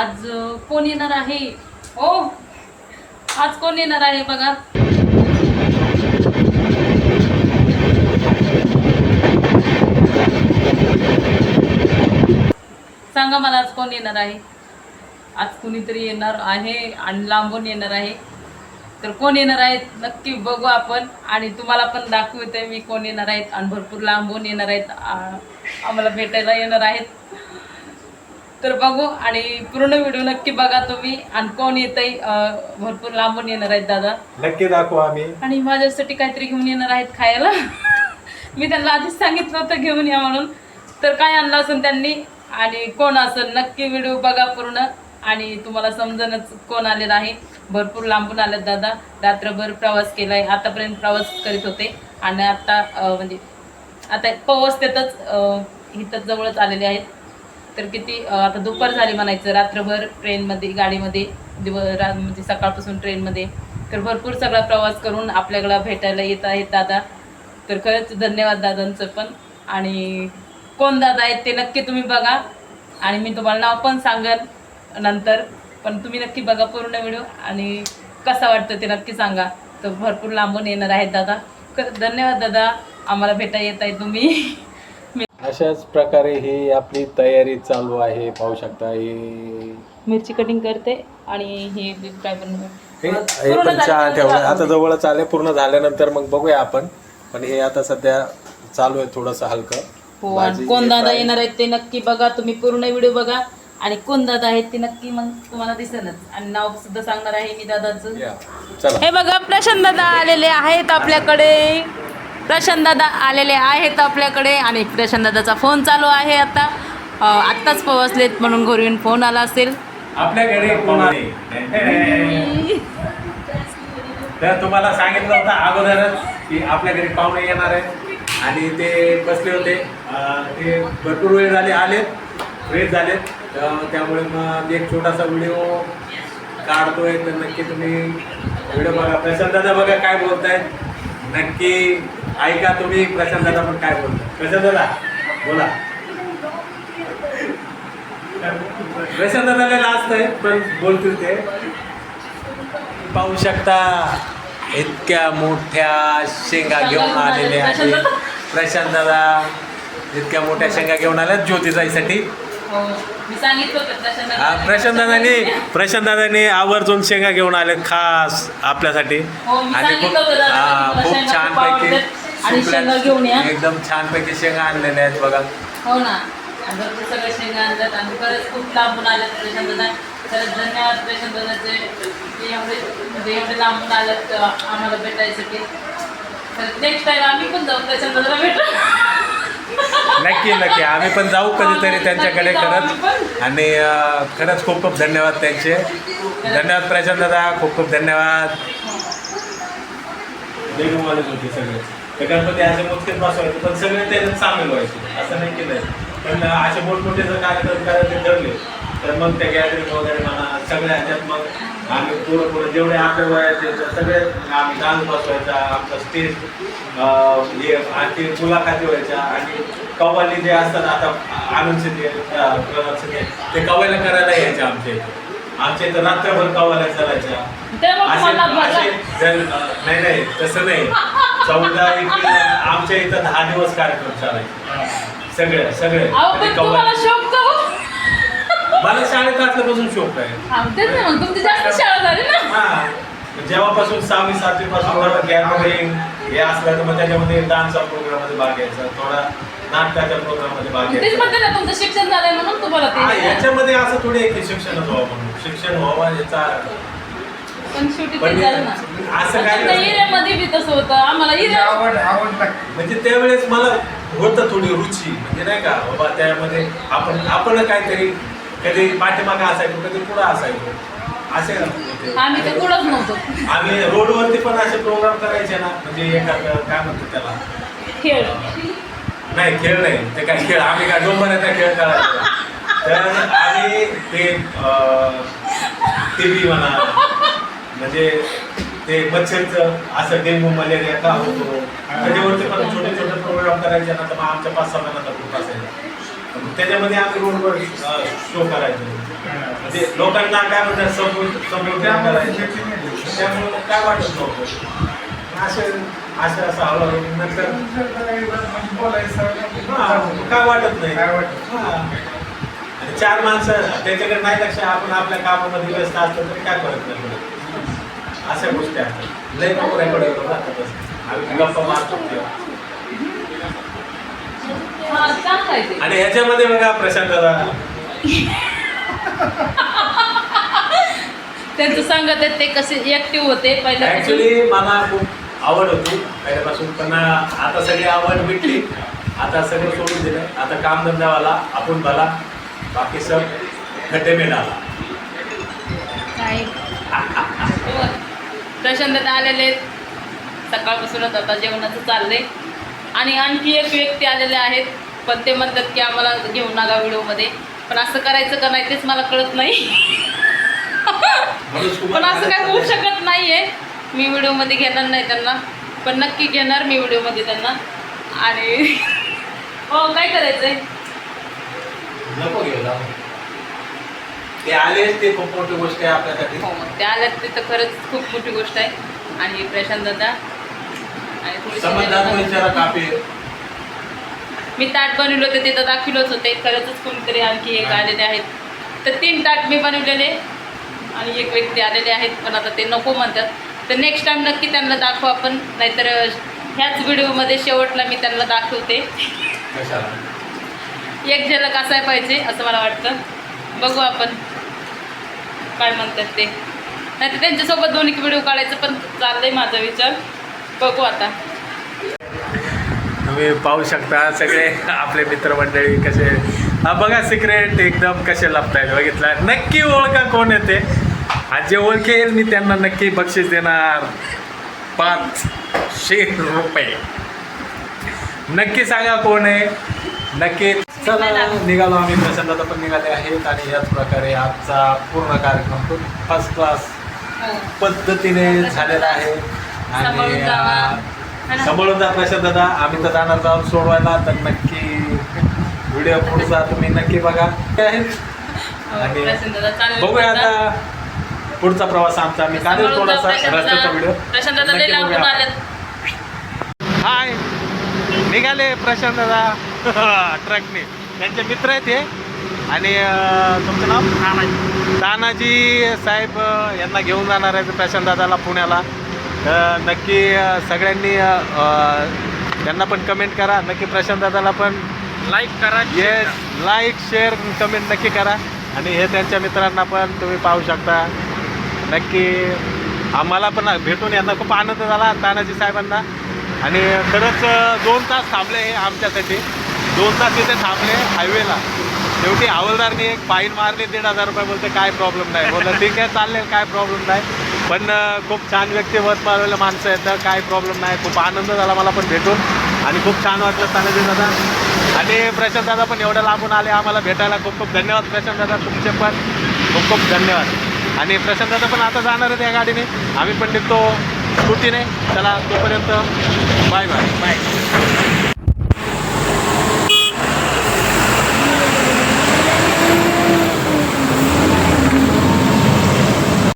आज कोण येणार आहे? ओ आज कोण येणार आहे बघा? सांगा मला आज कोण येणार आहे? आज कुणीतरी येणार आहे आणि लांबून येणार आहे. तर कोण येणार आहेत? नक्की बघू आपण. आणि तुम्हाला पण दाखवते मी कोण येणार आहेत. आणि भरपूर लांबून येणार आहेत. आम्हाला भेटायला येणार आहेत. तर बघू आणि पूर्ण व्हिडिओ नक्की बघा तुम्ही. आणि कोण येत आहे भरपूर लांबून येणार आहेत दादा. नक्की दाखवू आम्ही. आणि माझ्यासाठी काहीतरी घेऊन येणार आहेत खायला. मी त्यांना आधीच सांगितलं होतं घेऊन या म्हणून. तर काय आणलं असेल त्यांनी? आणि कोण असेल? नक्की व्हिडिओ बघा पूर्ण. आणि तुम्हाला समजणच कोण आलेलं आहे. भरपूर लांबून आलेत दादा. रात्रभर प्रवास केला आहे आतापर्यंत प्रवास करीत होते. आणि आता म्हणजे आता पोहोचतेतच इथं जवळच आलेले आहेत. तर किती आता दुपार झाली म्हणायचं रात्रभर ट्रेनमध्ये गाडीमध्ये दिव रा म्हणजे सकाळपासून ट्रेनमध्ये तर भरपूर सगळा प्रवास करून आपल्याकडं भेटायला येत आहेत दादा तर खरंच धन्यवाद दादांचं पण. आणि कोण दादा आहेत ते नक्की तुम्ही बघा. आणि मी तुम्हाला नाव पण सांगेन नंतर. पण तुम्ही नक्की बघा पूर्ण व्हिडिओ. आणि कसा वाटतं ते नक्की सांगा. तर भरपूर लांबून येणार आहेत दादा. खरं धन्यवाद दादा. आम्हाला भेटा येत आहे तुम्ही. अशाच प्रकारे ही आपली तयारी चालू आहे पाहू शकता ही. मिरची कटिंग करते आणि हे बीफ फ्राय पण हे हे पण चहा ठेवलं. आता जवळच आले पूर्ण झाल्यानंतर मग बघूया आपण. पण हे आता सध्या चालू आहे थोडंसं हलकं. हो आणि कोण दादा येणार आहेत ते नक्की बघा. तुम्ही पूर्ण व्हिडिओ बघा. आणि कोण दादा आहेत ते नक्की मग तुम्हाला दिसेलच. आणि नाव सुद्धा सांगणार आहे मी दादाचं. या चला. हे बघा प्रशांत दादा आलेले आहेत आपल्याकडे. प्रशांतदादा आलेले आहेत आपल्याकडे आणि प्रशांतदादाचा फोन चालू आहे आता. आत्ताच पोहोचलेत म्हणून घरून फोन आला असेल. आपल्याकडे फोन आले तर तुम्हाला सांगितलं होतं अगोदरच की आपल्या घरी पाहुणे येणार आहेत. आणि ते बसले होते. ते भरपूर वेळ झाले आलेत. फ्रेश झालेत. त्यामुळे मग एक छोटासा व्हिडिओ काढतोय. तर नक्की तुम्ही व्हिडिओ बघा. प्रशांत दादा बघा काय बोलतायत. नक्की ऐका तुम्ही प्रशांत दादा पण काय बोलताय प्रशांत दादा बोला. प्रशांत दादाला लास्ट आहे पण बोलतील ते. पाहू शकता इतक्या मोठ्या शेंगा घेऊन आलेले आहे प्रशांत दादा. इतक्या मोठ्या शेंगा घेऊन आल्या ज्योतिजाईसाठी हो प्रशांत दादा. प्रशांत दादाने प्रशांत दादाने आवर्जून शेंगा घेऊन आले खास आपल्यासाठी. हो, आणि खूप हा, खूप शेंगा आणि शेंगा घेऊन या. एकदम छान पैकी शेंगा आणलेल्या आहेत बघा. हो ना. भरपूर सगळे शेंगा आणतात आणि खरंच खूप लांबून आले प्रशांत दादा खरंच धन्यवाद प्रशांत दादाचे की एवढे म्हणजे एवढे लांबून आलेत अं, आम्हाला भेटायसाठी. तर नेक्स्ट टाइम आम्ही पण जाऊ प्रशांत दादाला भेटू. नक्की नक्की. आम्ही पण जाऊ कधीतरी त्यांच्याकडे खरंच. आणि खरंच खूप खूप धन्यवाद त्यांचे. धन्यवाद प्रशांत दादा. खूप खूप धन्यवाद. देवमालच होते सगळे तर गणपती असे मोजकेच बसवायचे पण सगळे त्याच्यात सामील व्हायचे. असं नाही केलं पण असे मोठमोठे जर कार्यक्रम करायचे ठरले तर मग त्या गॅदरिंग वगैरे म्हणा सगळ्या ह्याच्यात मग आम्ही पुढं पुढं जेवढे आपल्या वयाचे ते सगळे आम्ही डान्स बसवायचा आमचा स्टेज हे आणखी मुलाखती व्हायच्या आणि कव्वाली जे असतात आता आनंद अं, प्रल्हाद शिंदे ते कव्वाल्या करायला यायच्या आमच्या इथे. आमच्या इथं रात्रभर कव्वाल्या चालायच्या. नाही नाही तसं नाही. चौदा एप्रिल आमच्या इथं दहा दिवस कार्यक्रम चालायचे सगळे सगळे. अहो आणि पण तुम्हाला कव्वाली. शोक का हो? मला शाळेत असल्यापासून शोक आहे. हा, तेच ना मग तुमची जास्त शाळा झाली ना. हा जेव्हापासून सहावी सातवी पासून गॅदरिंग हे असलं तर मग त्याच्यामध्ये डान्सच्या प्रोग्राममध्ये भाग घ्यायचा थोडा नाटकाच्या प्रोग्राममध्ये भाग तेच घ्यायचा. म्हणते ना तुमचं शिक्षण झालंय म्हणून तुम्हाला हा, ते याच्यामध्ये असं थोडी आहे की शिक्षणच व्हावं म्हणून. शिक्षण व्हावं याचा पण शेवटी पण ते झालं ना. असं काय तुमच्या एरियामध्ये बी तसं होतं. आम्हाला एरिया आवड आवड लागते म्हणजे त्यावेळेस मला होतं थोडी रुची. म्हणजे नाही का बाबा त्यामध्ये आपण आपण काहीतरी कधी पाठीमागे असायचो कधी पुढं असायचो. असे होते. आम्ही तर कुठंच नव्हतो. आम्ही रोडवरती पण असे प्रोग्राम करायचे ना. म्हणजे एखादं काय म्हणतो त्याला? खेळ. नाही खेळ नाही. ते काय खेळ. आम्ही काय डोंबऱ्याचा खेळ करायचो. तर आम्ही ते टी व्ही म्हणा म्हणजे ते मच्छरचं असं डेंग्यू मलेरिया का होतो? त्याच्यावरती पण छोटे छोटे प्रोग्राम करायचे ना तर मग आमच्या पाच सहा जणांचा ग्रुप असायचा. त्याच्यामध्ये आम्ही रोडवर शो करायचो. म्हणजे लोकांना काय म्हणतात समोर समोर करायचं. त्यामुळे काय वाटत नव्हतं. असं असं असं हळूहळू नंतर हा, काय वाटत नाही. हा. आणि चार माणसं त्याच्याकडे नाही लक्ष आपण आपल्या कामामध्ये व्यस्त असतो तर काय करत नाही. अशा गोष्टी असतात लय नको रेकॉर्ड आम्ही गप्पा मारतो. हा. आणि ह्याच्यामध्ये बघा प्रशांत दादा त्यांचं सांगत आहेत ते कसे ऍक्टिव्ह होते पहिल्यापासून ऍक्च्युली मला खूप आवड होती. पहिल्यापासून पण आता सगळी आवड भेटली. आता सगळं सोडून दिलं. आता कामधंदावाला आपण भला. बाकी सब खड्डे में प्रशांत आलेले आहेत. सकाळपासूनच आता जेवणाचं चाललंय. आणि आणखी एक व्यक्ती आलेले आहेत. पण ते म्हणतात की आम्हाला घेऊ नका व्हिडिओमध्ये. पण असं करायचं का नाही तेच मला कळत नाही. पण असं काय होऊ शकत नाहीये. मी व्हिडिओमध्ये घेणार नाही त्यांना. पण नक्की घेणार मी व्हिडिओमध्ये त्यांना. आणि हो काय घेऊ जाऊ. ते आलेच ते खूप मोठी गोष्ट आहे आपल्यासाठी. हो मग ते आल्यात ते तर खरंच खूप मोठी गोष्ट आहे. आणि प्रशांत दादा आणि थोडीशी समजदार मेहनत विचारा कापी मी ताट बनवलं होतं तिथं दाखवलंच होते. खरंच कोणीतरी आणखी एक आलेले आहेत. तर तीन ताट मी बनवलेले आणि एक व्यक्ती आलेले आहेत पण आता ते नको म्हणतात. तर नेक्स्ट टाइम नक्की त्यांना दाखवू आपण. नाहीतर ह्याच व्हिडिओमध्ये शेवटला मी त्यांना दाखवते. कशाला? एक झलक असाय पाहिजे असं मला वाटतं. बघू आपण. काय म्हणतात ते? नाही तर त्यांच्यासोबत दोन्ही व्हिडिओ काढायचं पण चाललंय माझा विचार. बघू आता. तुम्ही पाहू शकता सगळे आपले मित्रमंडळी कसे हा बघा सिक्रेट एकदम कसे लपतायत. बघितलं? नक्की ओळखा कोण येते आज जे ओळखेल मी त्यांना नक्की बक्षीस देणार. पाचशे रुपये. नक्की सांगा कोण आहे. नक्की चला निघालो आम्ही प्रसन्नता पण निघाले आहेत आणि याच प्रकारे आजचा पूर्ण कार्यक्रम फर्स्ट क्लास हो. पद्धतीने झालेला आहे. ना? सांभाळून जा प्रशांत दादा. आम्ही तर जाणार जाऊन सोडवायला तर नक्की व्हिडिओ पुढचा तुम्ही नक्की बघा. काय आहे? हो, आणि बघूया. आता. पुढचा प्रवास आमचा. आम्ही काढेल जा, थोडासा रस्त्याचा. व्हिडिओ. हाय. निघाले प्रशांत दादा. ट्रकने त्यांचे मित्र आहेत हे. आणि तुमचं नाव? तानाजी. साहेब अं, यांना घेऊन जाणार आहेत प्रशांत दादाला पुण्याला. नक्की सगळ्यांनी त्यांना पण कमेंट करा. नक्की प्रशांत दादाला पण लाईक करा येस लाईक शेअर कमेंट नक्की करा. आणि हे त्यांच्या मित्रांना पण तुम्ही पाहू शकता. नक्की आम्हाला पण भेटून यांना खूप आनंद झाला तानाजी साहेबांना. आणि खरंच दोन तास थांबले हे आमच्यासाठी. दोन तास तिथे थांबले हायवेला शेवटी हवालदारने एक फाईन मारली दीड हजार रुपये बोलते काय प्रॉब्लेम नाही. बोललं ठीक आहे चालेल काय प्रॉब्लेम नाही. पण खूप छान व्यक्तिमत मारलेलं माणसं येतं काय प्रॉब्लेम नाही. खूप आनंद झाला मला पण भेटून. आणि खूप छान वाटलं तानाजी दादा. आणि प्रशांत दादा पण एवढं लांबून आले आम्हाला भेटायला खूप खूप धन्यवाद प्रशांत दादा तुमचे पण खूप खूप धन्यवाद. आणि प्रशांत दादा पण आता जाणार आहेत या गाडीने. आम्ही पण निघतो स्कूटीने. चला तोपर्यंत बाय बाय बाय